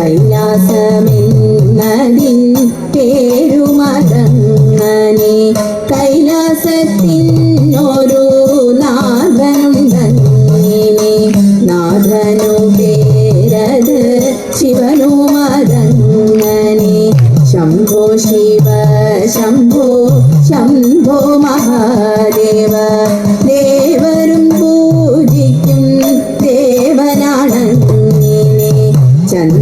കൈലാസമെന്നതിൻ പേരുമതങ്ങനെ കൈലാസത്തിൻ ഒരു നാഥനുണ്ടങ്ങനെ നാഥനു പേരത് ശിവനു മതങ്ങനെ ശംഭോ ശിവ ശംഭോ ശംഭോ മഹാദേവ.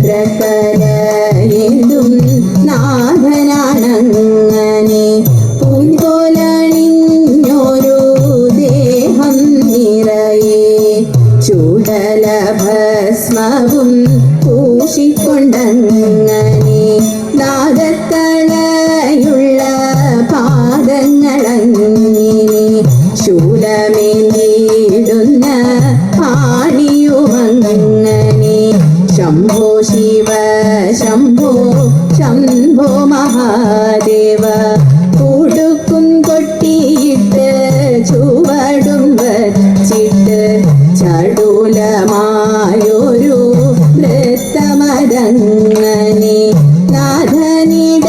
ചന്ദ്രകലയെന്തും നാഥനാണങ്ങനെ. പൂൻപോലണിഞ്ഞൊരു ദേഹം നിറയെ. ചൂടലഭസ്മവും പൂശിക്കൊണ്ടങ്ങനെ. നാഗത്തളയുള്ള പാദങ്ങളങ്ങിനെ. ശൂലമേലിടുന്ന പാണിയുമങ്ങനെ. ശംഭോ ശിവ ശംഭോ മഹാദേവ ഉടുക്കും കൊട്ടിയിട്ട് ചുവടും വച്ചിട്ട് ചടുലമായൊരു നൃത്തമരങ്ങനെ നാഥനിടത്തായി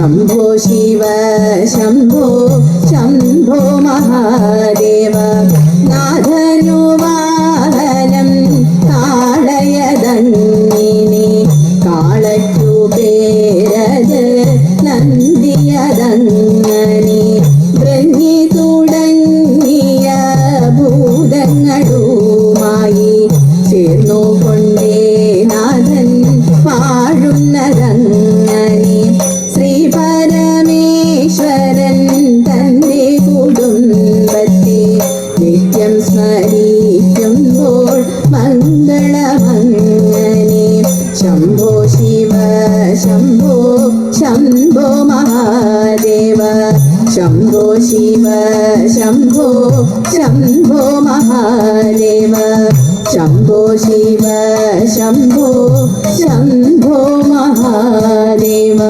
ശംഭോ ശിവ ശംഭോ ശംഭോ മഹാദേവ. നാഥനു വാഹനം കാളയതങ്ങിനെ കാളയ്ക്കു പേരത് നന്ദിയതങ്ങനെ. ബ്രഹ്മി തുടങ്ങിയ ഭൂതങ്ങളുമായി ചേർന്നു നിത്യം സ്മരിക്കുമ്പോൾ മംഗളമങ്ങനെ ശംഭോ ശിവ ശംഭോ ശംഭോ മഹാദേവ. ശംഭോ ശിവ ശംഭോ ശംഭോ മഹാദേവ. ശംഭോ ശിവ ശംഭോ ശംഭോ മഹാദേവ.